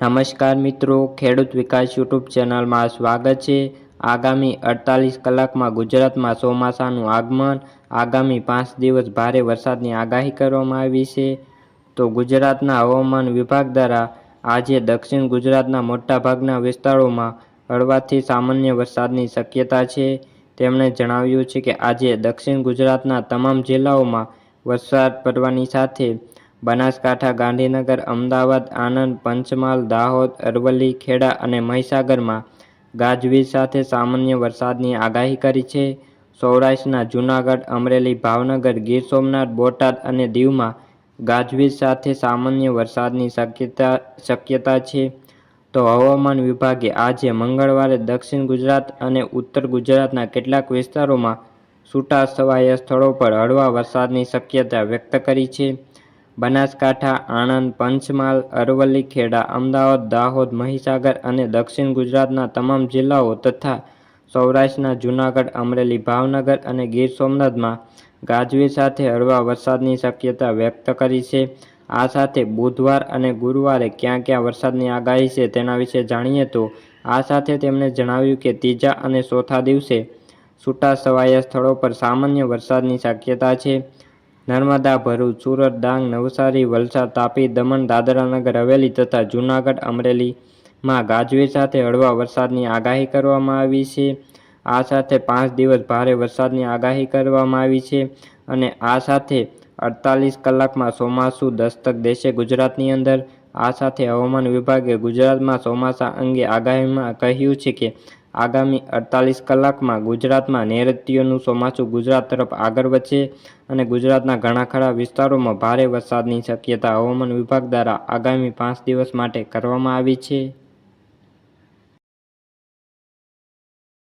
નમસ્કાર મિત્રો, ખેડૂત વિકાસ યુટ્યુબ ચેનલમાં સ્વાગત છે. આગામી અડતાલીસ કલાકમાં ગુજરાતમાં ચોમાસાનું આગમન. આગામી પાંચ દિવસ ભારે વરસાદની આગાહી કરવામાં આવી છે. તો ગુજરાતના હવામાન વિભાગ દ્વારા આજે દક્ષિણ ગુજરાતના મોટાભાગના વિસ્તારોમાં હળવાથી સામાન્ય વરસાદની શક્યતા છે. તેમણે જણાવ્યું છે કે આજે દક્ષિણ ગુજરાતના તમામ જિલ્લાઓમાં વરસાદ પડવાની સાથે બનાસકાંઠા, ગાંધીનગર, અમદાવાદ, આણંદ, પંચમહાલ, દાહોદ, અરવલ્લી, ખેડા અને મહીસાગરમાં ગાજવીજ સાથે સામાન્ય વરસાદની આગાહી કરી છે. સૌરાષ્ટ્રના જૂનાગઢ, અમરેલી, ભાવનગર, ગીર સોમનાથ, બોટાદ અને દીવમાં ગાજવીજ સાથે સામાન્ય વરસાદની શક્યતા શક્યતા છે. તો હવામાન વિભાગે આજે મંગળવારે દક્ષિણ ગુજરાત અને ઉત્તર ગુજરાતના કેટલાક વિસ્તારોમાં છૂટાછવાયા સ્થળો પર હળવા વરસાદની શક્યતા વ્યક્ત કરી છે. બનાસકાંઠા, આણંદ, પંચમહાલ, અરવલ્લી, ખેડા, અમદાવાદ, દાહોદ, મહીસાગર અને દક્ષિણ ગુજરાતના તમામ જિલ્લાઓ તથા સૌરાષ્ટ્રના જૂનાગઢ, અમરેલી, ભાવનગર અને ગીર સોમનાથમાં ગાજવીજ સાથે હળવા વરસાદની શક્યતા વ્યક્ત કરી છે. આ સાથે બુધવાર અને ગુરુવારે ક્યાં ક્યાં વરસાદની આગાહી છે તેના વિશે જાણીએ તો આ સાથે તેમણે જણાવ્યું કે ત્રીજા અને ચોથા દિવસે છૂટાછવાયા સ્થળો પર સામાન્ય વરસાદની શક્યતા છે. નર્મદા, ભરૂચ, સુરત, ડાંગ, નવસારી, વલસાડ, તાપી, દમણ દાદરાનગર હવેલી તથા જૂનાગઢ, અમરેલીમાં ગાજવીજ સાથે હળવા વરસાદની આગાહી કરવામાં આવી છે. આ સાથે પાંચ દિવસ ભારે વરસાદની આગાહી કરવામાં આવી છે અને આ સાથે અડતાલીસ કલાકમાં ચોમાસું દસ્તક દેશે ગુજરાતની અંદર. આ સાથે હવામાન વિભાગે ગુજરાતમાં ચોમાસા અંગે આગાહીમાં કહ્યું છે કે આગામી અડતાલીસ કલાકમાં ગુજરાતમાં નૈઋત્યનું ચોમાસું ગુજરાત તરફ આગળ વધશે અને ગુજરાતના ઘણા ખરા વિસ્તારોમાં ભારે વરસાદની શક્યતા હવામાન વિભાગ દ્વારા આગામી પાંચ દિવસ માટે કરવામાં આવી છે.